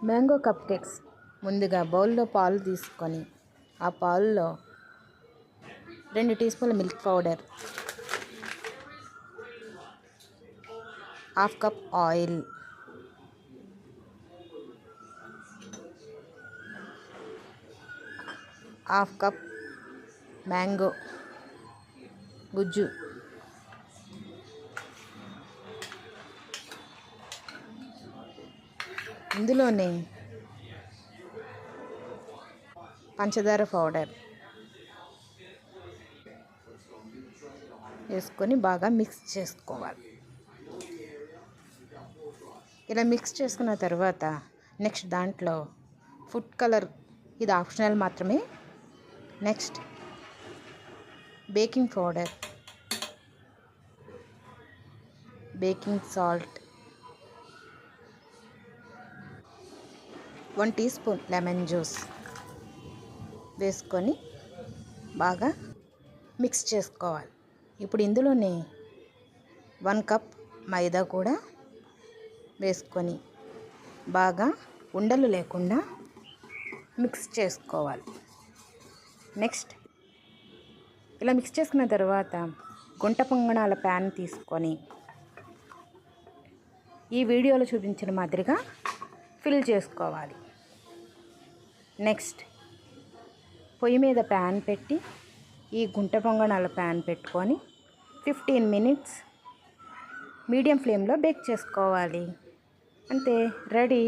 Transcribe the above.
Mango cup cakes ముందుగా బౌల్లో పాలు తీసుకొని ఆ పాలులో రెండు టీ స్పూన్ల milk powder half cup oil half cup mango గుజ్జు ఇందులోనే పంచదార పౌడర్ వేసుకొని బాగా మిక్స్ చేసుకోవాలి. ఇలా మిక్స్ చేసుకున్న తర్వాత నెక్స్ట్ దాంట్లో ఫుడ్ కలర్ ఇది ఆప్షనల్ మాత్రమే. Next baking powder baking salt one tea spoon lemon juice వేసుకొని బాగా మిక్స్ చేసుకోవాలి. ఇప్పుడు ఇందులోనే వన్ కప్ మైదా కూడా వేసుకొని బాగా ఉండలు లేకుండా మిక్స్ చేసుకోవాలి. నెక్స్ట్ ఇలా మిక్స్ చేసుకున్న తర్వాత గుంట పొంగణాల ప్యాన్ తీసుకొని ఈ వీడియోలో చూపించిన మాదిరిగా ఫిల్ చేసుకోవాలి. నెక్స్ట్. పొయ్యి మీద ప్యాన్ పెట్టి ఈ గుంట పొంగణాల ప్యాన్ పెట్టుకొని ఫిఫ్టీన్ మినిట్స్ మీడియం ఫ్లేమ్లో బేక్ చేసుకోవాలి. అంతే రెడీ.